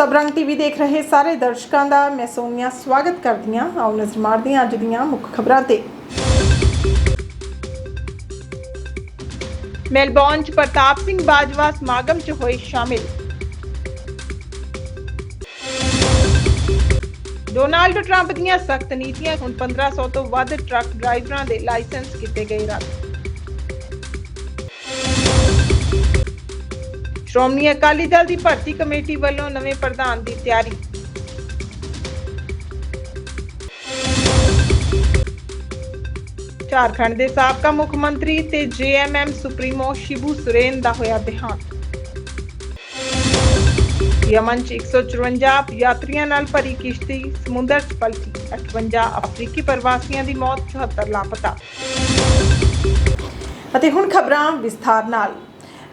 ਸਬਰੰਗ TV ਦੇਖ ਰਹੇ ਸਾਰੇ ਦਰਸ਼ਕਾਂ ਦਾ, ਮੈਂ ਸੋਨੀਆ ਸਵਾਗਤ ਕਰਦੀ ਹਾਂ ਆਓ ਨਜ਼ਰ ਮਾਰਦੇ ਹਾਂ ਅੱਜ ਦੀਆਂ ਮੁੱਖ ਖਬਰਾਂ ਤੇ। ਮੈਲਬੌਰਨ ਚ ਪ੍ਰਤਾਪ ਸਿੰਘ ਬਾਜਵਾ ਸਮਾਗਮ ਚ ਹੋਏ ਸ਼ਾਮਿਲ। ਡੋਨਾਲਡ ਟਰੰਪ ਦੀਆਂ ਸਖਤ ਨੀਤੀਆਂ, ਹੁਣ 1500 ਤੋਂ ਵੱਧ ਟਰੱਕ ਡਰਾਈਵਰਾਂ ਦੇ ਲਾਇਸੈਂਸ ਕੀਤੇ ਗਏ ਰੱਦ। ਸ਼੍ਰੋਮਣੀ ਅਕਾਲੀ ਦਲ ਦੀ ਭਰਤੀ ਕਮੇਟੀ ਵੱਲੋਂ ਨਵੇਂ ਪ੍ਰਧਾਨ ਦੀ ਤਿਆਰੀ। ਝਾਰਖੰਡ ਦੇ ਸਾਬਕਾ ਮੁੱਖ ਮੰਤਰੀ ਤੇ ਜੇਐਮਐਮ ਸੁਪਰੀਮੋ ਸ਼ਿਬੂ ਸੁਰੇਨ ਦਾ ਹੋਇਆ ਦੇਹਾਂਤ। ਯਮਨ ਚ 154 ਯਾਤਰੀਆਂ ਨਾਲ ਭਰੀ ਕਿਸ਼ਤੀ, ਸਮੁੰਦਰ ਚ ਪਲਟੀ 58 ਅਫਰੀਕੀ ਪ੍ਰਵਾਸੀਆਂ ਦੀ ਮੌਤ 74 ਲਾਪਤਾ। ਅਤੇ ਹੁਣ ਖਬਰਾਂ ਵਿਸਥਾਰ ਨਾਲ।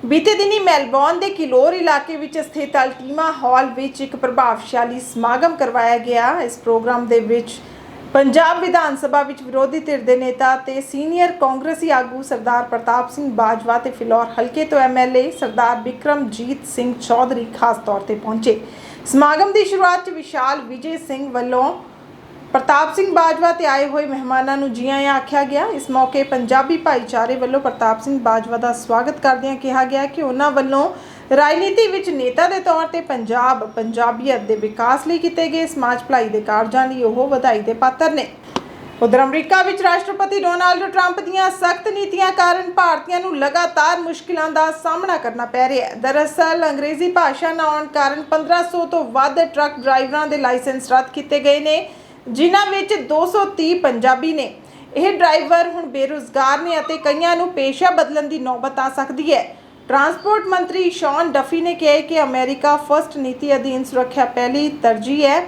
ਬੀਤੇ ਦਿਨੀ ਮੈਲਬੌਰਨ ਦੇ ਕਿਲੋਰ ਇਲਾਕੇ ਵਿੱਚ ਸਥਿਤ ਅਲਟੀਮਾ ਹਾਲ ਵਿੱਚ ਇੱਕ ਪ੍ਰਭਾਵਸ਼ਾਲੀ ਸਮਾਗਮ ਕਰਵਾਇਆ ਗਿਆ। ਇਸ ਪ੍ਰੋਗਰਾਮ ਦੇ ਵਿੱਚ ਪੰਜਾਬ ਵਿਧਾਨ ਸਭਾ ਵਿੱਚ ਵਿਰੋਧੀ ਧਿਰ ਦੇ ਨੇਤਾ ਤੇ ਸੀਨੀਅਰ ਕਾਂਗਰਸੀ ਆਗੂ ਸਰਦਾਰ ਪ੍ਰਤਾਪ ਸਿੰਘ ਬਾਜਵਾ ਤੇ ਫਿਲੌਰ ਹਲਕੇ ਤੋਂ ਐਮਐਲਏ ਸਰਦਾਰ ਬਿਕਰਮਜੀਤ ਸਿੰਘ ਚੌਧਰੀ ਖਾਸ ਤੌਰ ਤੇ ਪਹੁੰਚੇ। ਸਮਾਗਮ ਦੀ ਸ਼ੁਰੂਆਤ 'ਚ ਵਿਸ਼ਾਲ ਵਿਜੇ ਸਿੰਘ ਵੱਲੋਂ ਪ੍ਰਤਾਪ ਸਿੰਘ ਬਾਜਵਾ ਤੇ ਆਏ ਹੋਏ ਮਹਿਮਾਨਾਂ ਨੂੰ ਜੀ ਆਇਆਂ ਆਖਿਆ ਗਿਆ। ਇਸ ਮੌਕੇ ਪੰਜਾਬੀ ਭਾਈਚਾਰੇ ਵੱਲੋਂ ਪ੍ਰਤਾਪ ਸਿੰਘ ਬਾਜਵਾ ਦਾ ਸਵਾਗਤ ਕਰਦਿਆਂ ਕਿਹਾ ਗਿਆ ਕਿ ਉਹਨਾਂ ਵੱਲੋਂ ਰਾਜਨੀਤੀ ਵਿੱਚ ਨੇਤਾ ਦੇ ਤੌਰ ਤੇ ਪੰਜਾਬ ਪੰਜਾਬੀਅਤ ਦੇ ਵਿਕਾਸ ਲਈ ਕੀਤੇ ਗਏ ਸਮਾਜ ਭਲਾਈ ਦੇ ਕਾਰਜਾਂ ਲਈ ਉਹ ਵਧਾਈ ਦੇ ਪਾਤਰ ਨੇ। ਉਧਰ ਅਮਰੀਕਾ ਵਿੱਚ ਰਾਸ਼ਟਰਪਤੀ ਡੋਨਾਲਡ ਟਰੰਪ ਦੀਆਂ ਸਖਤ ਨੀਤੀਆਂ ਕਾਰਨ ਭਾਰਤੀਆਂ ਨੂੰ ਲਗਾਤਾਰ ਮੁਸ਼ਕਿਲਾਂ ਦਾ ਸਾਹਮਣਾ ਕਰਨਾ ਪੈ ਰਿਹਾ ਹੈ। ਦਰਅਸਲ, ਅੰਗਰੇਜ਼ੀ ਭਾਸ਼ਾ ਨਾ ਆਉਣ ਕਾਰਨ 1500 ਤੋਂ ਵੱਧ ਟਰੱਕ ਡਰਾਈਵਰਾਂ ਦੇ ਲਾਇਸੈਂਸ ਰੱਦ ਕੀਤੇ ਗਏ ਨੇ। ਜਿਨ੍ਹਾਂ ਵਿੱਚ 230 ਪੰਜਾਬੀ ਨੇ। ਇਹ ਡਰਾਈਵਰ ਹੁਣ ਬੇਰੁਜ਼ਗਾਰ ਨੇ ਅਤੇ ਕਈਆਂ ਨੂੰ ਪੇਸ਼ਾ ਬਦਲਣ ਦੀ ਨੌਬਤ ਆ ਸਕਦੀ ਹੈ। ਟਰਾਂਸਪੋਰਟ ਮੰਤਰੀ ਸ਼ੌਨ ਡਫੀ ਨੇ ਕਿਹਾ ਕਿ ਅਮਰੀਕਾ ਫਸਟ ਨੀਤੀ ਅਧੀਨ ਸੁਰੱਖਿਆ ਪਹਿਲੀ ਤਰਜੀਹ ਹੈ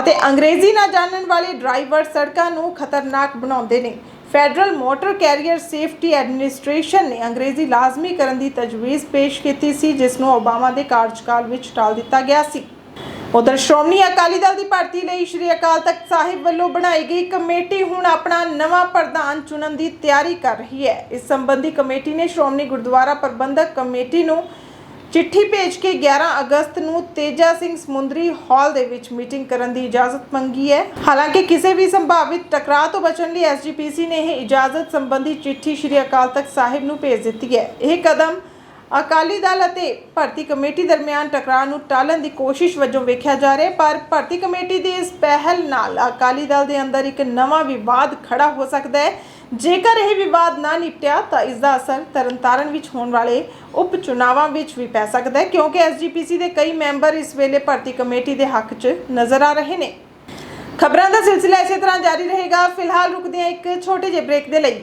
ਅਤੇ ਅੰਗਰੇਜ਼ੀ ਨਾ ਜਾਣਨ ਵਾਲੇ ਡਰਾਈਵਰ ਸੜਕਾਂ ਨੂੰ ਖਤਰਨਾਕ ਬਣਾਉਂਦੇ ਨੇ। Federal motor carrier safety administration ਨੇ ਅੰਗਰੇਜ਼ੀ ਲਾਜ਼ਮੀ ਕਰਨ ਦੀ ਤਜਵੀਜ਼ ਪੇਸ਼ ਕੀਤੀ ਸੀ, ਜਿਸ ਨੂੰ ਓਬਾਮਾ ਦੇ ਕਾਰਜਕਾਲ ਵਿੱਚ ਟਾਲ ਦਿੱਤਾ ਗਿਆ ਸੀ। ਉਧਰ ਸ਼੍ਰੋਮਣੀ ਅਕਾਲੀ ਦਲ ਦੀ ਭਰਤੀ ਲਈ ਸ਼੍ਰੀ ਅਕਾਲ ਤਖਤ ਸਾਹਿਬ ਵੱਲੋਂ ਬਣਾਈ ਗਈ ਕਮੇਟੀ ਹੁਣ ਆਪਣਾ ਨਵਾਂ ਪ੍ਰਧਾਨ ਚੁਣਨ ਦੀ ਤਿਆਰੀ ਕਰ ਰਹੀ ਹੈ। ਇਸ ਸੰਬੰਧੀ ਕਮੇਟੀ ਨੇ ਸ਼੍ਰੋਮਣੀ ਗੁਰਦੁਆਰਾ ਪ੍ਰਬੰਧਕ ਕਮੇਟੀ ਨੂੰ ਚਿੱਠੀ ਭੇਜ ਕੇ 11 ਅਗਸਤ ਨੂੰ ਤੇਜਾ ਸਿੰਘ ਸਮੁੰਦਰੀ ਹਾਲ ਦੇ ਵਿੱਚ ਮੀਟਿੰਗ ਕਰਨ ਦੀ ਇਜਾਜ਼ਤ ਮੰਗੀ ਹੈ। ਹਾਲਾਂਕਿ ਕਿਸੇ ਵੀ ਸੰਭਾਵਿਤ ਟਕਰਾਅ ਤੋਂ ਬਚਣ ਲਈ ਐਸਜੀਪੀਸੀ ਨੇ ਇਹ ਇਜਾਜ਼ਤ ਸੰਬੰਧੀ ਚਿੱਠੀ ਸ਼੍ਰੀ ਅਕਾਲ ਤਖਤ ਸਾਹਿਬ ਨੂੰ ਭੇਜ ਦਿੱਤੀ ਹੈ। ਇਹ ਕਦਮ ਅਕਾਲੀ ਦਲ ਅਤੇ ਭਰਤੀ ਕਮੇਟੀ ਦਰਮਿਆਨ ਟਕਰਾਅ ਨੂੰ ਟਾਲਣ ਦੀ ਕੋਸ਼ਿਸ਼ ਵਜੋਂ ਵੇਖਿਆ ਜਾ ਰਿਹਾ ਪਰ ਭਰਤੀ ਕਮੇਟੀ ਦੀ ਇਸ ਪਹਿਲ ਨਾਲ ਅਕਾਲੀ ਦਲ ਦੇ ਅੰਦਰ ਇੱਕ ਨਵਾਂ ਵਿਵਾਦ ਖੜਾ ਹੋ ਸਕਦਾ ਹੈ। ਜੇਕਰ ਇਹ ਵਿਵਾਦ ਨਾ ਨਿਪਟਿਆ ਤਾਂ ਇਸ ਦਾ ਅਸਰ ਤਰਨਤਾਰਨ ਵਿੱਚ ਹੋਣ ਵਾਲੇ ਉਪ ਚੁਣਾਵਾਂ ਵਿੱਚ ਵੀ ਪੈ ਸਕਦਾ ਹੈ, ਕਿਉਂਕਿ ਐਸਜੀਪੀਸੀ ਦੇ ਕਈ ਮੈਂਬਰ ਇਸ ਵੇਲੇ ਭਰਤੀ ਕਮੇਟੀ ਦੇ ਹੱਕ 'ਚ ਨਜ਼ਰ ਆ ਰਹੇ ਨੇ। ਖਬਰਾਂ ਦਾ ਸਿਲਸਿਲਾ ਇਸੇ ਤਰ੍ਹਾਂ ਜਾਰੀ ਰਹੇਗਾ। ਫਿਲਹਾਲ ਰੁਕਦੇ ਹਾਂ ਇੱਕ ਛੋਟੇ ਜਿਹੇ ਬ੍ਰੇਕ ਦੇ ਲਈ।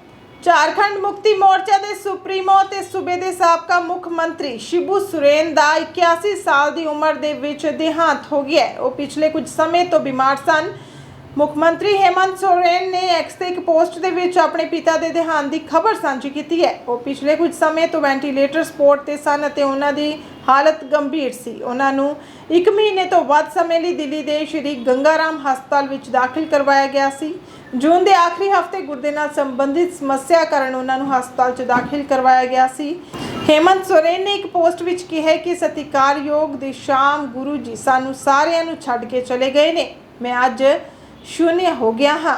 ਝਾਰਖੰਡ ਮੁਕਤੀ ਮੋਰਚਾ ਦੇ ਸੁਪਰੀਮੋ ਤੇ ਸੂਬੇ ਦੇ ਸਾਬਕਾ ਮੁੱਖ ਮੰਤਰੀ ਸ਼ਿਬੂ ਸੁਰੇਨ ਦਾ 81 ਸਾਲ ਦੀ ਉਮਰ ਦੇ ਵਿੱਚ ਦੇਹਾਂਤ ਹੋ ਗਿਆ ਉਹ ਪਿਛਲੇ ਕੁਝ ਸਮੇਂ ਤੋਂ ਬਿਮਾਰ ਸਨ। ਮੁੱਖ ਮੰਤਰੀ ਹੇਮੰਤ ਸੋਰੇਨ ਨੇ ਐਕਸ ਤੇ ਇੱਕ ਪੋਸਟ ਦੇ ਵਿੱਚ ਆਪਣੇ ਪਿਤਾ ਦੇ ਦੇਹਾਂਤ ਦੀ ਖਬਰ ਸਾਂਝੀ ਕੀਤੀ ਹੈ। ਉਹ ਪਿਛਲੇ ਕੁਝ ਸਮੇਂ ਤੋਂ ਵੈਂਟੀਲੇਟਰ ਸਪੋਰਟ ਤੇ ਸਨ ਅਤੇ ਉਹਨਾਂ ਦੀ ਹਾਲਤ ਗੰਭੀਰ ਸੀ। ਉਹਨਾਂ ਨੂੰ 1 ਮਹੀਨੇ ਤੋਂ ਵੱਧ ਸਮੇਂ ਲਈ ਦਿੱਲੀ ਦੇ ਸ਼੍ਰੀ ਗੰਗਾਰਾਮ ਹਸਪਤਾਲ ਵਿੱਚ ਦਾਖਲ ਕਰਵਾਇਆ ਗਿਆ ਸੀ। ਜੂਨ ਦੇ ਆਖਰੀ ਹਫ਼ਤੇ ਗੁਰਦੇ ਨਾਲ ਸੰਬੰਧਿਤ ਸਮੱਸਿਆ ਕਾਰਨ ਉਹਨਾਂ ਨੂੰ ਹਸਪਤਾਲ 'ਚ ਦਾਖਲ ਕਰਵਾਇਆ ਗਿਆ ਸੀ। ਹੇਮੰਤ ਸੋਰੇਨ ਨੇ ਇੱਕ ਪੋਸਟ ਵਿੱਚ ਕਿਹਾ ਕਿ ਸਤਿਕਾਰਯੋਗ ਦੀ ਸ਼ਾਮ ਗੁਰੂ ਜੀ ਸਾਨੂੰ ਸਾਰਿਆਂ ਨੂੰ ਛੱਡ ਕੇ ਚਲੇ ਗਏ ਨੇ। ਮੈਂ ਅੱਜ ਸ਼ੂਨਿਆ ਹੋ ਗਿਆ ਹਾਂ।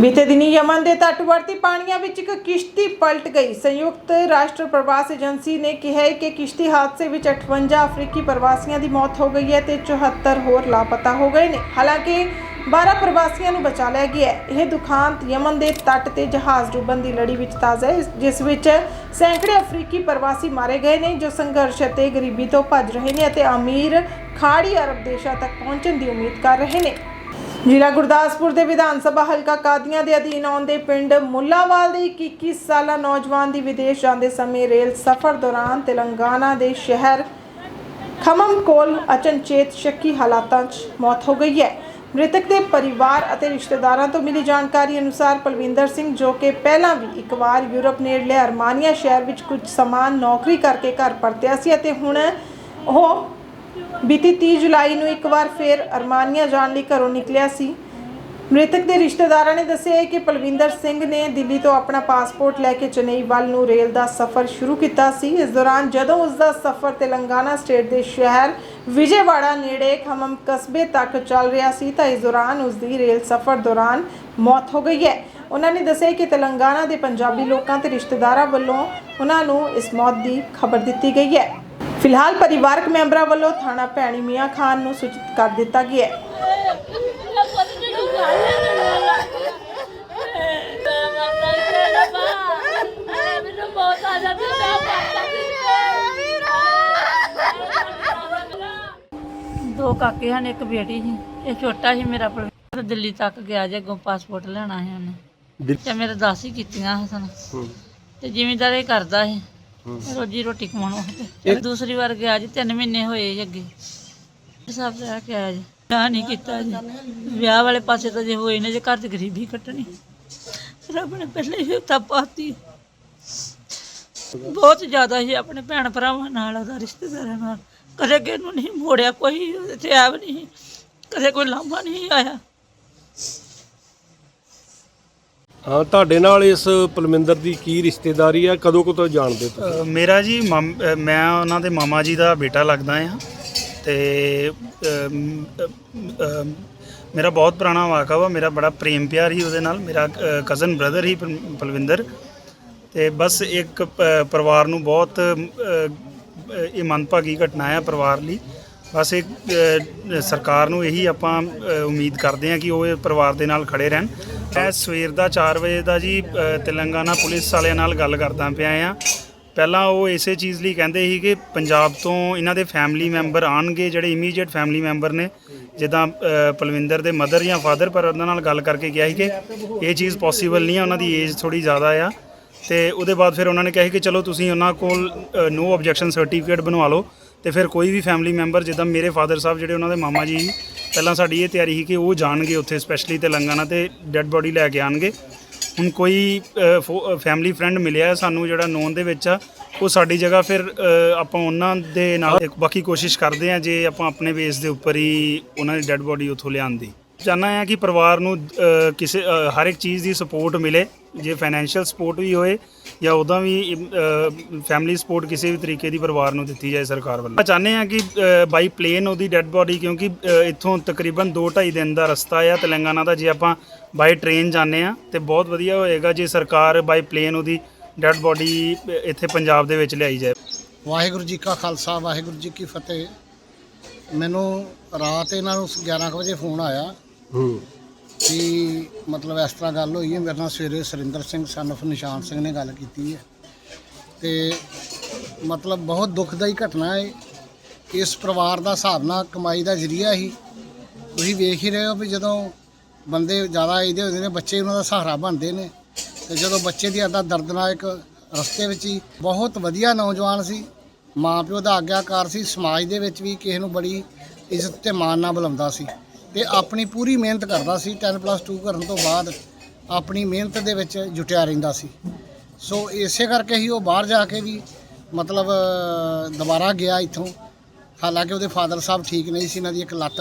ਬੀਤੇ ਦਿਨੀ ਯਮਨ ਦੇ ਤੱਟਵਰਤੀ ਪਾਣੀਆਂ ਵਿੱਚ ਇੱਕ ਕਿਸ਼ਤੀ ਪਲਟ ਗਈ। ਸੰਯੁਕਤ ਰਾਸ਼ਟਰ ਪ੍ਰਵਾਸ ਏਜੰਸੀ ਨੇ ਕਿਹਾ ਹੈ ਕਿ ਕਿਸ਼ਤੀ ਹਾਦਸੇ ਵਿੱਚ 58 ਅਫਰੀਕੀ ਪ੍ਰਵਾਸੀਆਂ ਦੀ ਮੌਤ ਹੋ ਗਈ ਹੈ ਤੇ 74 ਹੋਰ ਲਾਪਤਾ ਹੋ ਗਏ ਨੇ। ਹਾਲਾਂਕਿ 12 ਪ੍ਰਵਾਸੀਆਂ ਨੂੰ ਬਚਾ ਲਿਆ ਗਿਆ ਇਹ ਦੁਖਾਂਤ ਯਮਨ ਦੇ ਤੱਟ ਤੇ ਜਹਾਜ਼ ਡੁੱਬਣ ਦੀ ਲੜੀ ਵਿੱਚ ਤਾਜ਼ਾ ਹੈ ਇਸ- ਜਿਸ ਵਿੱਚ ਸੈਂਕੜੇ ਅਫਰੀਕੀ ਪ੍ਰਵਾਸੀ ਮਾਰੇ ਗਏ ਨੇ, ਜੋ ਸੰਘਰਸ਼ ਅਤੇ ਗਰੀਬੀ ਤੋਂ ਭੱਜ ਰਹੇ ਨੇ ਅਤੇ ਅਮੀਰ ਖਾੜੀ ਅਰਬ ਦੇਸ਼ਾਂ ਤੱਕ ਪਹੁੰਚਣ ਦੀ ਉਮੀਦ ਕਰ ਰਹੇ ਨੇ। ਜ਼ਿਲ੍ਹਾ ਗੁਰਦਾਸਪੁਰ ਦੇ ਵਿਧਾਨ ਸਭਾ ਹਲਕਾ ਕਾਦੀਆਂ ਦੇ ਅਧੀਨ ਆਉਂਦੇ ਪਿੰਡ ਮੁੱਲਾਵਾਲ ਦੇ ਇੱਕ 21 ਸਾਲਾ ਨੌਜਵਾਨ ਦੀ ਵਿਦੇਸ਼ ਜਾਂਦੇ ਸਮੇਂ ਰੇਲ ਸਫ਼ਰ ਦੌਰਾਨ ਤੇਲੰਗਾਨਾ ਦੇ ਸ਼ਹਿਰ ਖਮਮ ਕੋਲ ਅਚਨਚੇਤ ਸ਼ੱਕੀ ਹਾਲਾਤਾਂ 'ਚ ਮੌਤ ਹੋ ਗਈ ਹੈ। ਮ੍ਰਿਤਕ ਦੇ ਪਰਿਵਾਰ ਅਤੇ ਰਿਸ਼ਤੇਦਾਰਾਂ ਤੋਂ ਮਿਲੀ ਜਾਣਕਾਰੀ ਅਨੁਸਾਰ ਪਲਵਿੰਦਰ ਸਿੰਘ ਜੋ ਕਿ ਪਹਿਲਾਂ ਵੀ ਇੱਕ ਵਾਰ ਯੂਰਪ ਨੇੜਲੇ ਅਰਮਾਨੀਆ ਸ਼ਹਿਰ ਵਿੱਚ ਕੁਝ ਸਮਾਨ ਨੌਕਰੀ ਕਰਕੇ ਘਰ ਪਰਤਿਆ ਸੀ ਅਤੇ ਹੁਣ ਉਹ ਬੀਤੀ 30 ਜੁਲਾਈ ਨੂੰ ਇੱਕ ਵਾਰ ਫਿਰ ਅਰਮਾਨੀਆ ਜਾਣ ਲਈ ਘਰੋਂ ਨਿਕਲਿਆ ਸੀ। ਮ੍ਰਿਤਕ ਦੇ ਰਿਸ਼ਤੇਦਾਰਾਂ ਨੇ ਦੱਸਿਆ ਹੈ ਕਿ ਪਲਵਿੰਦਰ ਸਿੰਘ ਨੇ ਦਿੱਲੀ ਤੋਂ ਆਪਣਾ ਪਾਸਪੋਰਟ ਲੈ ਕੇ ਚੇਨਈ ਵੱਲ ਨੂੰ ਰੇਲ ਦਾ ਸਫ਼ਰ ਸ਼ੁਰੂ ਕੀਤਾ ਸੀ। ਇਸ ਦੌਰਾਨ ਜਦੋਂ ਉਸ ਦਾ ਸਫ਼ਰ ਤੇਲੰਗਾਨਾ ਸਟੇਟ ਦੇ ਸ਼ਹਿਰ ਵਿਜੇਵਾੜਾ ਨੇੜੇ ਖਮਮ ਕਸਬੇ ਤੱਕ ਚੱਲ ਰਿਹਾ ਸੀ, ਤਾਂ ਇਸ ਦੌਰਾਨ ਉਸ ਦੀ ਰੇਲ ਸਫ਼ਰ ਦੌਰਾਨ ਮੌਤ ਹੋ ਗਈ ਹੈ। ਉਹਨਾਂ ਨੇ ਦੱਸਿਆ ਕਿ ਤੇਲੰਗਾਨਾ ਦੇ ਪੰਜਾਬੀ ਲੋਕਾਂ ਤੇ ਰਿਸ਼ਤੇਦਾਰਾਂ ਵੱਲੋਂ ਉਹਨਾਂ ਨੂੰ ਇਸ ਮੌਤ ਦੀ ਖਬਰ ਦਿੱਤੀ ਗਈ ਹੈ। ਫਿਲਹਾਲ ਪਰਿਵਾਰਕ ਮੈਂਬਰਾਂ ਵੱਲੋਂ ਥਾਣਾ ਭੈਣੀ ਮੀਆਂ ਖਾਨ ਨੂੰ ਸੂਚਿਤ ਕਰ ਦਿੱਤਾ ਗਿਆ ਹੈ। ਦੋ ਕਾਕੇ ਹਨ ਇੱਕ ਬੇਟੀ ਸੀ ਇਹ ਛੋਟਾ ਸੀ ਮੇਰਾ ਪਰ ਦਿੱਲੀ ਤੱਕ ਗਿਆ ਜੇ ਅੱਗੋਂ ਪਾਸਪੋਰਟ ਲੈਣਾ ਸੀ ਉਹਨੇ। ਤੇ ਮੇਰੇ ਦਸ ਹੀ ਕੀਤੀਆਂ ਸਨ। ਤੇ ਜ਼ਿਮੀਂਦਾਰੀ ਕਰਦਾ ਸੀ ਰੋਜੀ ਰੋਟੀ ਕਮਾਉਣ ਵਾਸਤੇ। ਦੂਸਰੀ ਵਾਰ ਗਿਆ ਜੀ 3 ਮਹੀਨੇ ਹੋਏ ਜੀ ਅੱਗੇ। ਰਹਿ ਕੇ ਆਇਆ ਜੀ। ਵਿਆਹ ਨਹੀਂ ਕੀਤਾ ਜੀ। ਵਿਆਹ ਵਾਲੇ ਪਾਸੇ ਤਾਂ ਜੇ ਹੋਏ ਨੇ ਜੇ ਘਰ ਦੀ ਗਰੀਬੀ ਕੱਟਣੀ। ਰੱਬ ਨੇ ਪਹਿਲੇ ਹੀ ਤਾਂ ਪਾਤੀ। ਬਹੁਤ ਜ਼ਿਆਦਾ ਹੀ ਆਪਣੇ ਭੈਣ ਭਰਾਵਾਂ ਨਾਲ ਉਹਦਾ ਰਿਸ਼ਤੇਦਾਰਾਂ ਨਾਲ। ਕਦੇ ਨੂੰ ਨਹੀਂ ਮੋੜਿਆ ਕੋਈ ਤੇ ਐਬ ਨਹੀਂ। ਕਦੇ ਕੋਈ ਲਾਂਭਾ ਨਹੀਂ ਆਇਆ। ਹਾਂ ਤੁਹਾਡੇ ਨਾਲ ਇਸ ਪਲਮਿੰਦਰ ਦੀ ਕੀ ਰਿਸ਼ਤੇਦਾਰੀ ਆ? ਕਦੋਂ ਕਦੋਂ ਜਾਣਦੇ ਤੁਸੀਂ? ਅ, ਮੇਰਾ ਜੀ ਮਾਮ- ਅ, ਮੈਂ ਉਹਨਾਂ ਦੇ ਮਾਮਾ ਜੀ ਦਾ ਬੇਟਾ ਲੱਗਦਾ ਆ ਤੇ ਅਮ, ਮੇਰਾ ਬਹੁਤ ਪੁਰਾਣਾ ਵਾਕਾ ਵਾ ਮੇਰਾ ਬੜਾ ਪ੍ਰੇਮ ਪਿਆਰ ਹੀ ਉਹਦੇ ਨਾਲ ਮੇਰਾ ਕਜ਼ਨ ਬ੍ਰਦਰ ਹੀ ਪਲ- ਪਲਵਿੰਦਰ ਤੇ ਬਸ ਇੱਕ ਪ- ਪਰਿਵਾਰ ਨੂੰ ਬਹੁਤ ਅ, ਅ, ਇਹ ਮੰਦਭਾਗੀ ਘਟਨਾ ਹੈ ਪਰਿਵਾਰ ਲਈ। ਬਸ ਇੱਕ ਅ, ਸਰਕਾਰ ਨੂੰ ਇਹੀ ਆਪਾਂ ਅ, ਉਮੀਦ ਕਰਦੇ ਹਾਂ ਕਿ ਉਹ ਇਹ ਪਰਿਵਾਰ ਦੇ ਨਾਲ ਖੜੇ ਰਹਿਣ। ਮੈਂ ਸਵੇਰ ਦਾ 4 ਵਜੇ ਦਾ ਜੀ ਤੇਲੰਗਾਨਾ ਪੁਲਿਸ ਵਾਲਿਆਂ ਨਾਲ ਗੱਲ ਕਰਦਾ ਪਿਆ ਆ। ਪਹਿਲਾਂ ਉਹ ਇਸੇ ਚੀਜ਼ ਲਈ ਕਹਿੰਦੇ ਸੀ ਕਿ ਪੰਜਾਬ ਤੋਂ ਇਹਨਾਂ ਦੇ ਫੈਮਿਲੀ ਮੈਂਬਰ ਆਣਗੇ ਜਿਹੜੇ ਇਮੀਡੀਏਟ ਫੈਮਿਲੀ ਮੈਂਬਰ ਨੇ। ਜਿੱਦਾਂ ਪਲਵਿੰਦਰ ਦੇ ਮਦਰ ਜਾਂ ਫਾਦਰ ਪਰ ਉਹਨਾਂ ਨਾਲ ਗੱਲ ਕਰਕੇ ਕਿਹਾ ਸੀ ਕਿ ਇਹ ਚੀਜ਼ ਪੋਸੀਬਲ ਨਹੀਂ ਆ ਉਹਨਾਂ ਦੀ ਏਜ ਥੋੜੀ ਜ਼ਿਆਦਾ ਆ। ਤੇ ਉਹਦੇ ਬਾਅਦ ਫਿਰ ਉਹਨਾਂ ਨੇ ਕਿਹਾ ਸੀ ਕਿ ਚਲੋ ਤੁਸੀਂ ਉਹਨਾਂ ਕੋਲ ਨੋ ਆਬਜੈਕਸ਼ਨ ਸਰਟੀਫਿਕੇਟ ਬਣਵਾ ਲਓ। ਤੇ ਫਿਰ ਕੋਈ ਵੀ ਫੈਮਿਲੀ ਮੈਂਬਰ ਜਿੱਦਾਂ ਮੇਰੇ ਫਾਦਰ ਸਾਹਿਬ ਜਿਹੜੇ ਉਹਨਾਂ ਦੇ ਮਾਮਾ ਜੀ ਸੀ, ਪਹਿਲਾਂ ਸਾਡੀ ਇਹ ਤਿਆਰੀ ਸੀ ਕਿ ਉਹ ਜਾਣਗੇ ਉੱਥੇ ਸਪੈਸ਼ਲੀ ਤੇਲੰਗਾਨਾ ਤੇ ਡੈੱਡ ਬੋਡੀ ਲੈ ਕੇ ਆਣਗੇ। ਹੁਣ ਕੋਈ ਫੈਮਿਲੀ ਫਰੈਂਡ ਮਿਲਿਆ ਸਾਨੂੰ ਜਿਹੜਾ ਨੋਨ ਦੇ ਵਿੱਚ ਆ ਉਹ ਸਾਡੀ ਜਗ੍ਹਾ ਫਿਰ ਆਪਾਂ ਉਹਨਾਂ ਦੇ ਨਾਲ ਬਾਕੀ ਕੋਸ਼ਿਸ਼ ਕਰਦੇ ਆ ਜੇ ਆਪਾਂ ਆਪਣੇ ਬੇਸ ਦੇ ਉੱਪਰ ਹੀ ਉਹਨਾਂ ਦੀ ਡੈੱਡ ਬੋਡੀ ਉੱਥੋਂ ਲਿਆਉਣ ਦੀ। ਚਾਹੁੰਦਾ ਆ ਕਿ ਪਰਿਵਾਰ ਨੂੰ ਅ, ਕਿਸੇ ਅ, ਹਰ ਇੱਕ ਚੀਜ਼ ਦੀ ਸਪੋਰਟ ਮਿਲੇ ਜੇ ਫਾਈਨੈਂਸ਼ੀਅਲ ਸਪੋਰਟ ਵੀ ਹੋਏ ਜਾਂ ਉਹਦਾ ਵੀ ਫੈਮਿਲੀ ਸਪੋਰਟ ਕਿਸੇ ਵੀ ਤਰੀਕੇ ਦੀ ਪਰਿਵਾਰ ਨੂੰ ਦਿੱਤੀ ਜਾਏ ਸਰਕਾਰ ਵੱਲੋਂ। ਆਪਾਂ ਚਾਹੁੰਦੇ ਹਾਂ ਕਿ ਬਾਈ ਪਲੇਨ ਉਹਦੀ ਡੈੱਡ ਬੋਡੀ ਕਿਉਂਕਿ ਅ, ਇੱਥੋਂ ਤਕਰੀਬਨ 2.5 ਦਿਨ ਦਾ ਰਸਤਾ ਆ ਤੇਲੰਗਾਨਾ ਦਾ ਜੇ ਆਪਾਂ ਬਾਈ ਟ੍ਰੇਨ ਜਾਂਦੇ ਆ ਤੇ ਬਹੁਤ ਵਧੀਆ ਹੋਏਗਾ ਜੇ ਸਰਕਾਰ ਬਾਈ ਪਲੇਨ ਉਹਦੀ ਡੈੱਡ ਬੋਡੀ ਇੱਥੇ ਪੰਜਾਬ ਦੇ ਵਿੱਚ ਲਿਆਈ ਜਾਏ। ਵਾਹਿਗੁਰੂ ਜੀ ਕਾ ਖਾਲਸਾ ਵਾਹਿਗੁਰੂ ਜੀ ਕੀ ਫਤਿਹ। ਮੈਨੂੰ ਰਾਤ ਇਹਨਾਂ ਨੂੰ 11 ਕੁ ਵਜੇ ਫੋਨ ਆਇਆ। ਹੂੰ। ਕਿ ਮਤਲਬ ਇਸ ਤਰ੍ਹਾਂ ਗੱਲ ਹੋਈ ਹੈ, ਮੇਰੇ ਨਾਲ ਸਵੇਰੇ ਸੁਰਿੰਦਰ ਸਿੰਘ ਸਨਫ ਨਿਸ਼ਾਨ ਸਿੰਘ ਨੇ ਗੱਲ ਕੀਤੀ ਹੈ। ਤੇ ਮਤਲਬ ਬਹੁਤ ਦੁਖਦਾਈ ਘਟਨਾ ਹੈ। ਇਸ ਪਰਿਵਾਰ ਦਾ ਹਿਸਾਬ ਨਾਲ ਕਮਾਈ ਦਾ ਜ਼ਰੀਆ ਹੀ ਤੁਸੀਂ ਵੇਖ ਹੀ ਰਹੇ ਹੋ ਵੀ ਜਦੋਂ ਬੰਦੇ ਜ਼ਿਆਦਾ ਇਹਦੇ ਹੁੰਦੇ ਨੇ, ਬੱਚੇ ਉਹਨਾਂ ਦਾ ਸਹਾਰਾ ਬਣਦੇ ਨੇ। ਤੇ ਜਦੋਂ ਬੱਚੇ ਦੀ ਅੱਦਾ ਦਰਦਨਾਕ ਰਸਤੇ ਵਿੱਚ ਹੀ ਬਹੁਤ ਵਧੀਆ ਨੌਜਵਾਨ ਸੀ, ਮਾਂ ਪਿਓ ਦਾ ਆਗਿਆਕਾਰ ਸੀ, ਸਮਾਜ ਦੇ ਵਿੱਚ ਵੀ ਕਿਸੇ ਨੂੰ ਬੜੀ ਇੱਜ਼ਤ ਤੇ ਮਾਣ ਨਾਲ ਬੁਲਾਉਂਦਾ ਸੀ। ਤੇ ਆਪਣੀ ਪੂਰੀ ਮਿਹਨਤ ਕਰਦਾ ਸੀ 10+2 ਕਰਨ ਤੋਂ ਬਾਅਦ ਆਪਣੀ ਮਿਹਨਤ ਦੇ ਵਿੱਚ ਜੁਟਿਆ ਰਹਿੰਦਾ ਸੀ। ਸੋ ਇਸੇ ਕਰਕੇ ਹੀ ਉਹ ਬਾਹਰ ਜਾ ਕੇ ਵੀ ਮਤਲਬ, ਦੁਬਾਰਾ ਗਿਆ ਇੱਥੋਂ। ਹਾਲਾਂਕਿ ਉਹਦੇ ਫਾਦਰ ਸਾਹਿਬ ਠੀਕ ਨਹੀਂ ਸੀ, ਇਹਨਾਂ ਦੀ ਇੱਕ ਲੱਤ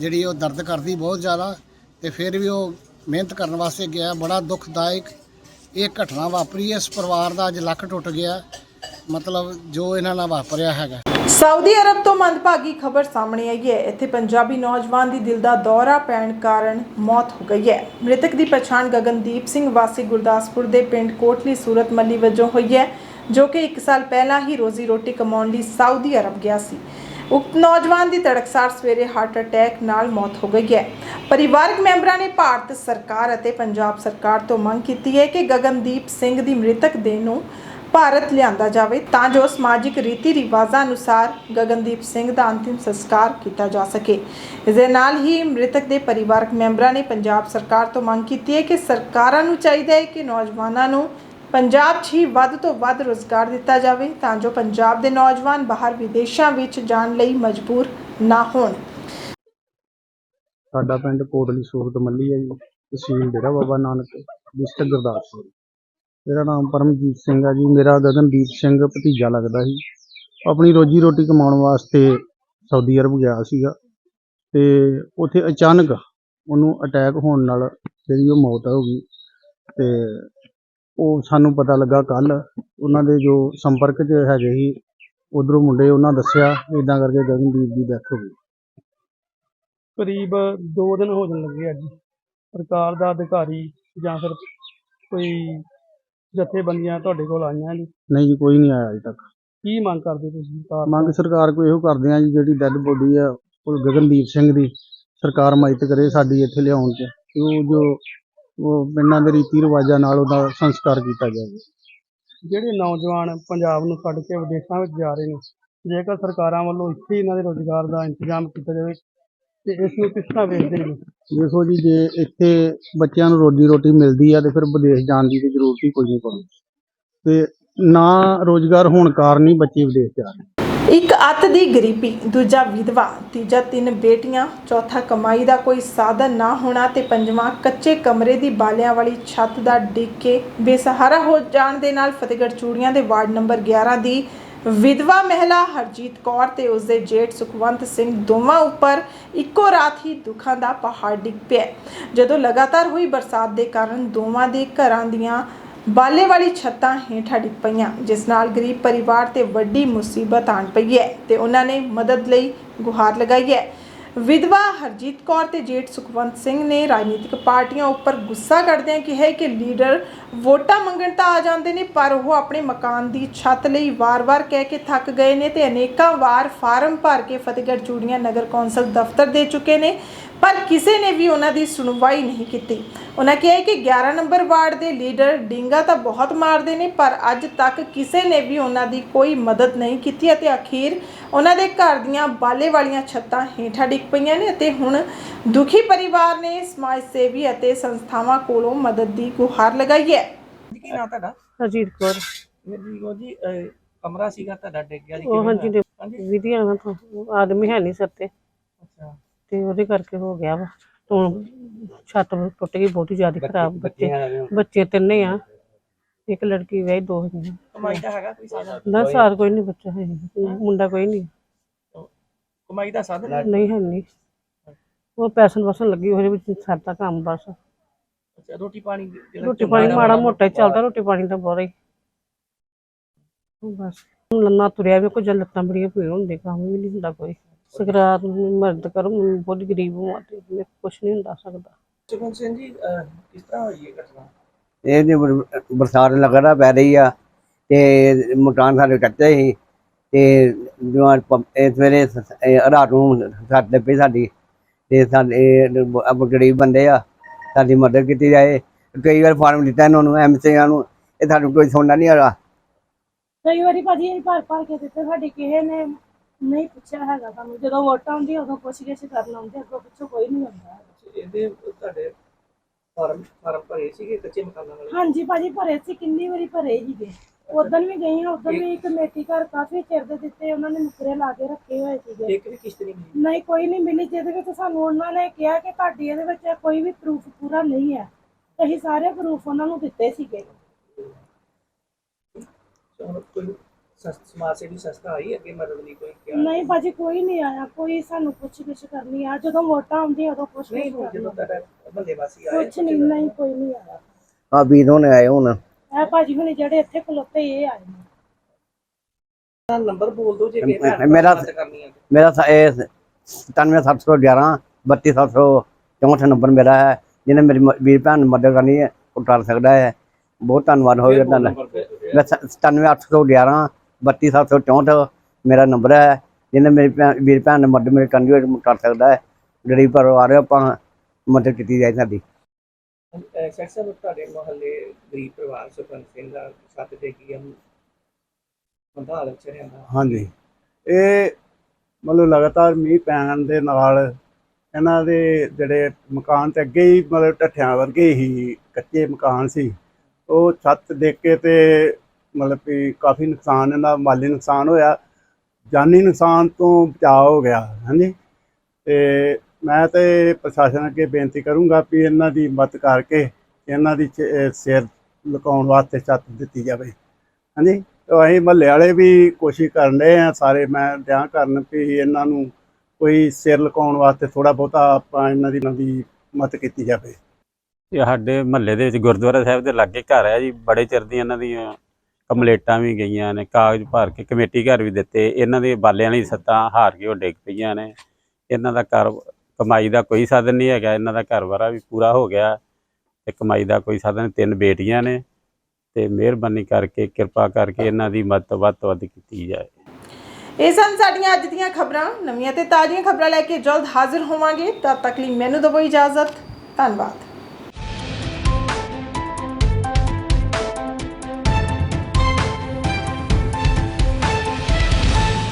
ਜਿਹੜੀ ਉਹ ਦਰਦ ਕਰਦੀ ਬਹੁਤ ਜ਼ਿਆਦਾ ਤੇ ਫਿਰ ਵੀ ਉਹ ਮਿਹਨਤ ਕਰਨ ਵਾਸਤੇ ਗਿਆ। ਬੜਾ ਦੁਖਦਾਇਕ ਇਹ ਘਟਨਾ ਵਾਪਰੀ। ਇਸ ਪਰਿਵਾਰ ਦਾ ਅੱਜ ਲੱਕ ਟੁੱਟ ਗਿਆ। ਮਤਲਬ ਜੋ ਇਹਨਾਂ ਨਾਲ ਵਾਪਰਿਆ ਹੈਗਾ। ਸਾਊਦੀ ਅਰਬ ਤੋਂ ਮੰਦਭਾਗੀ ਖਬਰ ਸਾਹਮਣੇ ਆਈ ਹੈ। ਇੱਥੇ ਪੰਜਾਬੀ ਨੌਜਵਾਨ ਦੀ ਦਿਲ ਦਾ ਦੌਰਾ ਪੈਣ ਕਾਰਨ ਮੌਤ ਹੋ ਗਈ ਹੈ। ਮ੍ਰਿਤਕ ਦੀ ਪਛਾਣ ਗਗਨਦੀਪ ਸਿੰਘ ਵਾਸੀ ਗੁਰਦਾਸਪੁਰ ਦੇ ਪਿੰਡ ਕੋਟਲੀ ਸੂਰਤ ਮੱਲੀ ਵਜੋਂ ਹੋਈ ਹੈ, ਜੋ ਕਿ 1 ਸਾਲ ਪਹਿਲਾਂ ਹੀ ਰੋਜ਼ੀ ਰੋਟੀ ਕਮਾਉਣ ਲਈ ਸਾਊਦੀ ਅਰਬ ਗਿਆ ਸੀ। ਉਕਤ ਨੌਜਵਾਨ ਦੀ ਤੜਕਸਾਰ ਸਵੇਰੇ ਹਾਰਟ ਅਟੈਕ ਨਾਲ ਮੌਤ ਹੋ ਗਈ ਹੈ। ਪਰਿਵਾਰਕ ਮੈਂਬਰਾਂ ਨੇ ਭਾਰਤ ਸਰਕਾਰ ਅਤੇ ਪੰਜਾਬ ਸਰਕਾਰ ਤੋਂ ਮੰਗ ਕੀਤੀ ਹੈ ਕਿ ਗਗਨਦੀਪ ਸਿੰਘ ਦੀ ਮ੍ਰਿਤਕ ਦੇਹ ਨੂੰ ਭਾਰਤ ਲਿਆਂਦਾ ਜਾਵੇ ਤਾਂ ਜੋ ਸਮਾਜਿਕ ਰੀਤੀ ਰਿਵਾਜ਼ਾਂ ਅਨੁਸਾਰ ਗਗਨਦੀਪ ਸਿੰਘ ਦਾ ਅੰਤਿਮ ਸੰਸਕਾਰ ਕੀਤਾ ਜਾ ਸਕੇ। ਇਸ ਦੇ ਨਾਲ ਹੀ ਮ੍ਰਿਤਕ ਦੇ ਪਰਿਵਾਰਕ ਮੈਂਬਰਾਂ ਨੇ ਪੰਜਾਬ ਸਰਕਾਰ ਤੋਂ ਮੰਗ ਕੀਤੀ ਹੈ ਕਿ ਸਰਕਾਰਾਂ ਨੂੰ ਚਾਹੀਦਾ ਹੈ ਕਿ ਨੌਜਵਾਨਾਂ ਨੂੰ ਪੰਜਾਬ 'ਚ ਹੀ ਵੱਧ ਤੋਂ ਵੱਧ ਰੋਜ਼ਗਾਰ ਦਿੱਤਾ ਜਾਵੇ ਤਾਂ ਜੋ ਪੰਜਾਬ ਦੇ ਨੌਜਵਾਨ ਬਾਹਰ ਵਿਦੇਸ਼ਾਂ ਵਿੱਚ ਜਾਣ ਲਈ ਮਜਬੂਰ ਨਾ ਹੋਣ। ਸਾਡਾ ਪਿੰਡ ਕੋਟਲੀ ਸੂਰਤ ਮੱਲੀ ਹੈ ਜੀ, ਤਹਿਸੀਲ ਡੇਰਾ ਬਾਬਾ ਨਾਨਕ, ਡਿਸਟ੍ਰਿਕਟ ਗੁਰਦਾਸਪੁਰ। ਮੇਰਾ ਨਾਮ ਪਰਮਜੀਤ ਸਿੰਘ ਆ ਜੀ। ਮੇਰਾ ਗਗਨਦੀਪ ਸਿੰਘ ਭਤੀਜਾ ਲੱਗਦਾ ਸੀ। ਆਪਣੀ ਰੋਜੀ ਰੋਟੀ ਕਮਾਉਣ ਵਾਸਤੇ ਸਾਊਦੀ ਅਰਬ ਗਿਆ ਸੀਗਾ ਤੇ ਉੱਥੇ ਅਚਾਨਕ ਉਹਨੂੰ ਅਟੈਕ ਹੋਣ ਨਾਲ ਜਿਹੜੀ ਉਹ ਮੌਤ ਹੋ ਗਈ ਤੇ ਉਹ ਸਾਨੂੰ ਪਤਾ ਲੱਗਾ ਕੱਲ ਉਹਨਾਂ ਦੇ ਜੋ ਸੰਪਰਕ 'ਚ ਹੈਗੇ ਸੀ, ਉਧਰੋਂ ਮੁੰਡੇ ਉਹਨਾਂ ਦੱਸਿਆ ਇਦਾਂ ਕਰਕੇ ਗਗਨਦੀਪ ਦੀ ਡੈਥ ਹੋ ਗਈ। ਕਰੀਬ 2 ਦਿਨ ਹੋ ਜਾਣ ਲੱਗੇ ਅੱਜ ਸਰਕਾਰ ਦਾ ਅਧਿਕਾਰੀ ਜਾਂ ਫਿਰ ਕੋਈ ਜਥੇਬੰਦੀਆਂ ਤੁਹਾਡੇ ਕੋਲ ਆਈਆਂ ਜੀ? ਨਹੀਂ ਜੀ ਕੋਈ ਨਹੀਂ ਆਇਆ ਅਜੇ ਤੱਕ। ਕੀ ਮੰਗ ਕਰਦੇ ਤੁਸੀਂ ਸਰਕਾਰ ਮੰਗ ਸਰਕਾਰ ਕੋ ਇਹੋ ਕਰਦੇ ਆ ਜੀ ਜਿਹੜੀ ਡੈੱਡ ਬੋਡੀ ਆ ਉਹ ਗਗਨਦੀਪ ਸਿੰਘ ਦੀ ਸਰਕਾਰ ਮਦਦ ਕਰੇ ਸਾਡੀ ਇੱਥੇ ਲਿਆਉਣ 'ਚ ਕਿ ਉਹ ਜੋ ਉਹ ਪਿੰਡਾਂ ਦੇ ਰੀਤੀ ਰਿਵਾਜਾਂ ਨਾਲ ਉਹਦਾ ਸੰਸਕਾਰ ਕੀਤਾ ਜਾਵੇ। ਜਿਹੜੇ ਨੌਜਵਾਨ ਪੰਜਾਬ ਨੂੰ ਛੱਡ ਕੇ ਵਿਦੇਸ਼ਾਂ ਵਿੱਚ ਜਾ ਰਹੇ ਨੇ ਜੇਕਰ ਸਰਕਾਰਾਂ ਵੱਲੋਂ ਇੱਥੇ ਇਹਨਾਂ ਦੇ ਰੋਜ਼ਗਾਰ ਦਾ ਇੰਤਜ਼ਾਮ ਕੀਤਾ ਜਾਵੇ ਤੇ ਇਸ ਨੂੰ ਕਿਸ ਤਰ੍ਹਾਂ ਵੇਖਦੇ ਨੇ। ਦੇਖੋ ਜੀ ਜੇ ਇੱਥੇ ਬੱਚਿਆਂ ਨੂੰ ਰੋਜੀ ਰੋਟੀ ਮਿਲਦੀ ਆ ਤੇ ਫਿਰ ਵਿਦੇਸ਼ ਜਾਣ ਦੀ ਤੇ ਜ਼ਰੂਰਤ ਹੀ ਕੋਈ ਨਹੀਂ ਪਊਗੀ ਤੇ ਨਾ ਰੋਜ਼ਗਾਰ ਹੋਣ ਕਾਰਨ ਹੀ ਬੱਚੇ ਵਿਦੇਸ਼ ਜਾ ਰਹੇ ਇੱਕ ਅੱਤ ਦੀ ਗਰੀਬੀ ਦੂਜਾ ਵਿਧਵਾ ਤੀਜਾ ਤਿੰਨ ਬੇਟੀਆਂ ਚੌਥਾ ਕਮਾਈ ਦਾ ਕੋਈ ਸਾਧਨ ਨਾ ਹੋਣਾ ਤੇ ਪੰਜਵਾਂ ਕੱਚੇ ਕਮਰੇ ਦੀ ਬਾਲਿਆਂ ਵਾਲੀ ਛੱਤ ਦਾ ਡਿੱਗ ਕੇ ਬੇਸਹਾਰਾ ਹੋ ਜਾਣ ਦੇ ਨਾਲ ਫਤਿਹਗੜ੍ਹ ਚੂੜੀਆਂ ਦੇ ਵਾਰਡ ਨੰਬਰ 11 ਦੀ ਵਿਧਵਾ ਮਹਿਲਾ ਹਰਜੀਤ ਕੌਰ ਤੇ ਉਸਦੇ ਜੇਠ ਸੁਖਵੰਤ ਸਿੰਘ ਦੋਵਾਂ ਉੱਪਰ ਇੱਕੋ ਰਾਤ ਹੀ ਦੁੱਖਾਂ ਦਾ ਪਹਾੜ ਡਿੱਗ ਪਿਆ ਜਦੋਂ ਲਗਾਤਾਰ ਹੋਈ ਬਰਸਾਤ ਦੇ ਕਾਰਨ ਦੋਵਾਂ ਦੇ ਘਰਾਂ ਦੀਆਂ ਬਾਲੇ ਵਾਲੀ ਛੱਤਾਂ ਹੇਠਾਂ ਡਿੱਗ ਪਈਆਂ, ਜਿਸ ਨਾਲ ਗਰੀਬ ਪਰਿਵਾਰ ਤੇ ਵੱਡੀ ਮੁਸੀਬਤ ਆਣ ਪਈ ਹੈ ਤੇ ਉਹਨਾਂ ਨੇ ਮਦਦ ਲਈ ਗੁਹਾਰ ਲਗਾਈ ਹੈ। ਵਿਧਵਾ ਹਰਜੀਤ ਕੌਰ ਤੇ ਜੇਠ ਸੁਖਵੰਤ ਸਿੰਘ ਨੇ ਰਾਜਨੀਤਿਕ ਪਾਰਟੀਆਂ ਉੱਪਰ ਗੁੱਸਾ ਕੱਢਦਿਆਂ ਕਿਹਾ ਕਿ ਲੀਡਰ ਵੋਟਾਂ ਮੰਗਣ ਤਾਂ ਆ ਜਾਂਦੇ ਨੇ, ਪਰ ਉਹ ਆਪਣੇ ਮਕਾਨ ਦੀ ਛੱਤ ਲਈ ਵਾਰ-ਵਾਰ ਕਹਿ ਕੇ ਥੱਕ ਗਏ ਨੇ ਤੇ ਅਨੇਕਾਂ ਵਾਰ ਫਾਰਮ ਭਰ ਕੇ ਫਤਿਹਗੜ੍ਹ ਚੂੜੀਆਂ ਨਗਰ ਕੌਂਸਲ ਦਫ਼ਤਰ ਦੇ ਚੁੱਕੇ ਨੇ। ਪਰ ਕਿਸੇ ਨੇ ਵੀ ਉਹਨਾਂ ਦੀ ਸੁਣਵਾਈ ਨਹੀਂ ਕੀਤੀ। ਉਹਨਾਂ ਕਿਹਾ ਕਿ 11 ਨੰਬਰ ਵਾਰਡ ਦੇ ਲੀਡਰ ਡਿੰਗਾ ਤਾਂ ਬਹੁਤ ਮਾਰਦੇ ਨੇ ਪਰ ਅੱਜ ਤੱਕ ਕਿਸੇ ਨੇ ਵੀ ਉਹਨਾਂ ਦੀ ਕੋਈ ਮਦਦ ਨਹੀਂ ਕੀਤੀ ਅਤੇ ਅਖੀਰ ਉਹਨਾਂ ਦੇ ਘਰ ਦੀਆਂ ਬਾਲੇ ਵਾਲੀਆਂ ਛੱਤਾਂ ਹੇਠਾਂ ਡਿੱਗ ਪਈਆਂ ਨੇ ਅਤੇ ਹੁਣ ਦੁਖੀ ਪਰਿਵਾਰ ਨੇ ਸਮਾਜ ਸੇਵੀ ਅਤੇ ਸੰਸਥਾਵਾਂ ਕੋਲੋਂ ਮਦਦ ਦੀ ਗੁਹਾਰ ਲਗਾਈ ਹੈ। ਕੀ ਨਾਂ ਤੁਹਾਡਾ? ਹਰਜੀਤ ਕੌਰ। ਵੀਰ ਜੀ ਅਹ, ਕਮਰਾ ਸੀਗਾ ਤੁਹਾਡਾ ਡਿੱਗ ਗਿਆ ਜੀ ਉਹ ਕਿਵੇਂ ਹਾਂਜੀ ਹੋਇਆ? ਵਿਧੀਆਂ ਉਹ ਆਦਮੀ ਹੈ ਨਹੀਂ ਸਿਰ ਤੇ। ਤੇ ਉਹਦੇ ਕਰਕੇ ਹੋ ਗਿਆ ਵਾ। ਹੁਣ ਛੱਤ ਟੁੱਟ ਗਈ ਬਹੁਤੀ ਜ਼ਿਆਦਾ ਖਰਾਬ ਬੱਚੇ ਬੱਚੇ। ਤਿੰਨੇ ਆ। ਇੱਕ ਲੜਕੀ ਵਿਆਹੀ ਦੋ ਹੈਗੀਆਂ। ਕਮਾਈ ਦਾ ਹੈਗਾ ਕੋਈ ਸਾਧਨ ਨਾ ਸਾਰ ਕੋਈ ਨਹੀਂ ਬੱਚਾ ਹੈ। ਮੁੰਡਾ ਕੋਈ ਨਹੀਂ। ਕਮਾਈ ਦਾ ਸਾਧਨ ਨਹੀਂ ਹੈ ਨਹੀਂ। ਉਹ ਪੈਸਨ ਵਸਣ ਲੱਗੀ ਉਹਦੇ ਵਿੱਚ ਸਰਦਾ ਕੰਮ ਬਸ। ਅੱਛਾ ਰੋਟੀ ਪਾਣੀ ਰੋਟੀ ਪਾਣੀ ਮਾੜਾ ਮੋਟਾ ਹੀ ਚੱਲਦਾ ਰੋਟੀ ਪਾਣੀ ਤਾਂ ਬਹੁਤ ਹੀ। ਬਸ। ਲੰਨਾ ਤੁਰਿਆ ਵੀ ਕੁਝ ਲੱਤਾਂ ਬੜੀਆਂ ਪੀੜ ਹੁੰਦੇ ਕੰਮ ਵੀ ਨਹੀਂ ਹੁੰਦਾ ਕੋਈ। ਸਕਰਾਤ ਨੂੰ ਮਰਦ ਕਰੋ ਮੈਂ ਬਹੁਤ ਗਰੀਬ ਹਾਂ ਤੇ ਕੁਛ ਨਹੀਂ ਹੁੰਦਾ ਸਕਦਾ। ਸਿੰਘ ਜੀ ਅਹ, ਕਿਸ ਤਰ੍ਹਾਂ ਹੋਈ ਇਹ ਘਟਨਾ? ਇਹ ਜੀ ਬਰ- ਬਰਸਾਤ ਲਗਾਤਾਰ ਪੈ ਰਹੀ ਆ ਤੇ ਮਕਾਨ ਸਾਡੇ ਕੱਚੇ ਸੀ ਤੇ ਜਿਵੇਂ ਪ- ਇਹ ਸਵੇਰੇ ਸ- ਇਹ ਰਾਤ ਨੂੰ ਸਾਡੇ ਪਈ ਸਾਡੀ ਤੇ ਸਾਡੇ ਅਬ ਗਰੀਬ ਬੰਦੇ ਆ ਸਾਡੀ ਮਦਦ ਕੀਤੀ ਜਾਏ। ਕਈ ਵਾਰ ਫਾਰਮ ਦਿੱਤਾ ਇਹਨਾਂ ਨੂੰ ਐਮਸੀਆਂ ਨੂੰ ਇਹ ਸਾਨੂੰ ਕੋਈ ਸੁਣਨਾ ਨਹੀਂ ਹੈਗਾ। ਕਈ ਵਾਰੀ ਭਾਜੀ ਅਸੀਂ ਭਰ ਭਰ ਕੇ ਦਿੱਤੇ ਸਾਡੀ ਕਿਸੇ ਨੇ ਨਹੀਂ ਪੁੱਛਿਆ ਹੈਗਾ ਸਾਨੂੰ। ਜਦੋਂ ਵੋਟਾਂ ਆਉਂਦੀਆਂ ਉਦੋਂ ਪੁੱਛ ਗਿੱਛ ਕਰਨ ਆਉਂਦੇ ਅੱਗੋਂ ਪਿੱਛੋਂ ਕੋਈ ਨਹੀਂ ਆਉਂਦਾ ਇਹਦੇ ਤੁਹਾਡੇ ਫਾਰਮ ਫਾਰਮ ਭਰੇ ਸੀਗੇ ਕੱਚੇ ਮਕਾਨਾਂ ਵਾਲੇ? ਹਾਂਜੀ ਭਾਜੀ ਭਰੇ ਸੀ ਕਿੰਨੀ ਵਾਰੀ ਭਰੇ ਸੀਗੇ। ਉਦੋਂ ਵੀ ਗਈ ਹਾਂ ਉਦੋਂ ਵੀ ਕਮੇਟੀ ਘਰ ਕਾਫੀ ਚਿਰ ਦੇ ਦਿੱਤੇ ਉਹਨਾਂ ਨੇ ਨੁਕਰੇ ਲਾ ਕੇ ਰੱਖੇ ਹੋਏ ਸੀਗੇ। ਇੱਕ ਵੀ ਕਿਸ਼ਤ ਨਹੀਂ ਮਿਲੀ? ਨਹੀਂ ਕੋਈ ਨਹੀਂ ਮਿਲੀ ਜਿਹਦੇ ਵਿੱਚ ਸਾਨੂੰ ਉਹਨਾਂ ਨੇ ਕਿਹਾ ਕਿ ਤੁਹਾਡੀ ਇਹਦੇ ਵਿੱਚ ਕੋਈ ਵੀ ਪ੍ਰੂਫ ਪੂਰਾ ਨਹੀਂ ਹੈ। ਅਸੀਂ ਸਾਰੇ ਪ੍ਰੂਫ ਉਹਨਾਂ ਨੂੰ ਦਿੱਤੇ ਸੀਗੇ। ਹੁਣ ਕੋਈ ਸਸ- ਸਮਾਜ ਸੇਵੀ ਸੰਸਥਾ ਆਈ ਅੱਗੇ ਮਦਦ ਲਈ ਕੋਈ ਕਿਹਾ? ਨਹੀਂ ਭਾਜੀ ਕੋਈ ਨਹੀਂ ਆਇਆ ਕੋਈ ਸਾਨੂੰ ਪੁੱਛ ਗਿੱਛ ਕਰਨੀ ਆ। ਜਦੋਂ ਵੋਟਾਂ ਆਉਂਦੀਆਂ ਉਦੋਂ ਪੁੱਛ ਨਹੀਂ ਗਿੱਛ ਕਰਨੀ ਜਦੋਂ ਤੁਹਾਡਾ ਬੰਦੇ ਵਾਸੀ ਆਏ ਕੁਛ ਨਹੀਂ ਨਹੀਂ ਕੋਈ ਨਹੀਂ ਆਇਆ। ਆ ਵੀਰ ਹੋਣੇ ਆਏ ਹੁਣ। ਇਹ ਭਾਜੀ ਹੁਣੇ ਜਿਹੜੇ ਇੱਥੇ ਖਲੋਤੇ ਇਹ ਆਏ ਨੇ। ਨੰਬਰ ਬੋਲ ਦਿਓ ਜੇ ਕਿਸੇ ਭੈਣ ਭਰਾ ਮੇਰਾ- ਮਦਦ ਕਰਨੀ ਹੈ ਮੇਰਾ ਸ- ਇਹ 97711 32764 ਨੰਬਰ ਮੇਰਾ ਹੈ ਜਿਹਨੇ ਮੇਰੀ ਮ- ਵੀਰ ਭੈਣ ਨੂੰ ਮਦਦ ਕਰਨੀ ਹੈ ਉਹ ਕਰ ਸਕਦਾ ਹੈ। ਬਹੁਤ ਧੰਨਵਾਦ ਹੋਵੇਗਾ ਤੁਹਾਡਾ ਮੈਂ 97811 32764 ਮੇਰਾ ਨੰਬਰ ਹੈ ਜਿਹਨੇ ਮੇਰੀ ਭੈਣ ਵੀਰ ਭੈਣ ਨੇ ਮਦਦ ਮੇਰੀ ਉਹ ਕਰ ਸਕਦਾ ਹੈ ਗਰੀਬ ਪਰਿਵਾਰ ਹੈ, ਆਪਾਂ ਮਦਦ ਕੀਤੀ ਜਾਏ ਸਾਡੀ। ਸਾਹਿਬ ਤੁਹਾਡੇ ਮੁਹੱਲੇ ਗਰੀਬ ਪਰਿਵਾਰ ਸੁਖਵੰਤ ਸਿੰਘ ਦਾ ਛੱਤ ਤੇ ਕੀ ਬੰਦਾ ਹਾਲਤ ਚ ਰਹਿੰਦਾ। ਹਾਂਜੀ। ਇਹ ਮਤਲਬ ਲਗਾਤਾਰ ਮੀਂਹ ਪੈਣ ਦੇ ਨਾਲ ਇਹਨਾਂ ਦੇ ਜਿਹੜੇ ਮਕਾਨ ਤੇ ਅੱਗੇ ਹੀ ਮਤਲਬ ਢੱਠਿਆਂ ਵਰਗੇ ਹੀ ਕੱਚੇ ਮਕਾਨ ਸੀ। ਉਹ ਛੱਤ ਦੇਖ ਕੇ ਤੇ ਮਤਲਬ ਕਿ ਕਾਫੀ ਨੁਕਸਾਨ, ਇਹਨਾਂ ਮਾਲੀ ਨੁਕਸਾਨ ਹੋਇਆ। ਜਾਨੀ ਨੁਕਸਾਨ ਤੋਂ ਬਚਾਅ ਹੋ ਗਿਆ, ਹਾਂਜੀ। ਤੇ ਮੈਂ ਤੇ ਪ੍ਰਸ਼ਾਸਨ ਅੱਗੇ ਬੇਨਤੀ ਕਰੂੰਗਾ ਵੀ ਇਹਨਾਂ ਦੀ ਮਦਦ ਕਰਕੇ ਇਹਨਾਂ ਦੀ ਸਿਰ ਲੁਕਾਉਣ ਵਾਸਤੇ ਛੱਤ ਦਿੱਤੀ ਜਾਵੇ, ਹਾਂਜੀ। ਤੇ ਅਸੀਂ ਮਹੱਲੇ ਵਾਲੇ ਵੀ ਕੋਸ਼ਿਸ਼ ਕਰਨ ਰਹੇ ਆ ਸਾਰੇ, ਮੈਂ ਡਿਆਂ ਕਰਨ ਵੀ ਇਹਨਾਂ ਨੂੰ ਕੋਈ ਸਿਰ ਲੁਕਾਉਣ ਵਾਸਤੇ ਥੋੜਾ ਬਹੁਤਾ ਆਪਾਂ ਇਹਨਾਂ ਦੀ ਇਹਨਾਂ ਦੀ ਮਦਦ ਕੀਤੀ ਜਾਵੇ। ਇਹ ਸਾਡੇ ਮਹੱਲੇ ਦੇ ਵਿੱਚ ਗੁਰਦੁਆਰਾ ਸਾਹਿਬ ਦੇ ਲਾਗੇ ਘਰ ਹੈ ਜੀ, ਬੜੇ ਚਿਰ ਦੀ ਇਹਨਾਂ ਦੀਆਂ ਕੰਪਲੇਟਾਂ ਵੀ ਗਈਆਂ ਨੇ, ਕਾਗਜ਼ ਭਰ ਕੇ ਕਮੇਟੀ ਘਰ ਵੀ ਦਿੱਤੇ, ਇਹਨਾਂ ਦੇ ਬਾਲਿਆਂ ਵਾਲੀ ਸੱਤਾਂ ਹਾਰ ਕੇ ਉਹ ਡਿੱਗ ਪਈਆਂ ਨੇ। ਇਹਨਾਂ ਦਾ ਘਰ, ਕਮਾਈ ਦਾ ਕੋਈ ਸਾਧਨ ਨਹੀਂ ਹੈਗਾ, ਇਹਨਾਂ ਦਾ ਘਰ ਵਾਰਾ ਵੀ ਪੂਰਾ ਹੋ ਗਿਆ ਤੇ ਕਮਾਈ ਦਾ ਕੋਈ ਸਾਧਨ, ਤਿੰਨ ਬੇਟੀਆਂ ਨੇ ਤੇ ਮਿਹਰਬਾਨੀ ਕਰਕੇ, ਕਿਰਪਾ ਕਰਕੇ ਇਹਨਾਂ ਦੀ ਮਦਦ ਵੱਧ ਤੋਂ ਵੱਧ ਕੀਤੀ ਜਾਏ। ਇਹ ਸਨ ਸਾਡੀਆਂ ਅੱਜ ਦੀਆਂ ਖਬਰਾਂ। ਨਵੀਆਂ ਤੇ ਤਾਜ਼ੀਆਂ ਖਬਰਾਂ ਲੈ ਕੇ ਜਲਦ ਹਾਜ਼ਰ ਹੋਵਾਂਗੇ। ਤਦ ਤੱਕ ਲਈ ਮੈਨੂੰ ਦਿਓ ਇਜਾਜ਼ਤ। ਧੰਨਵਾਦ।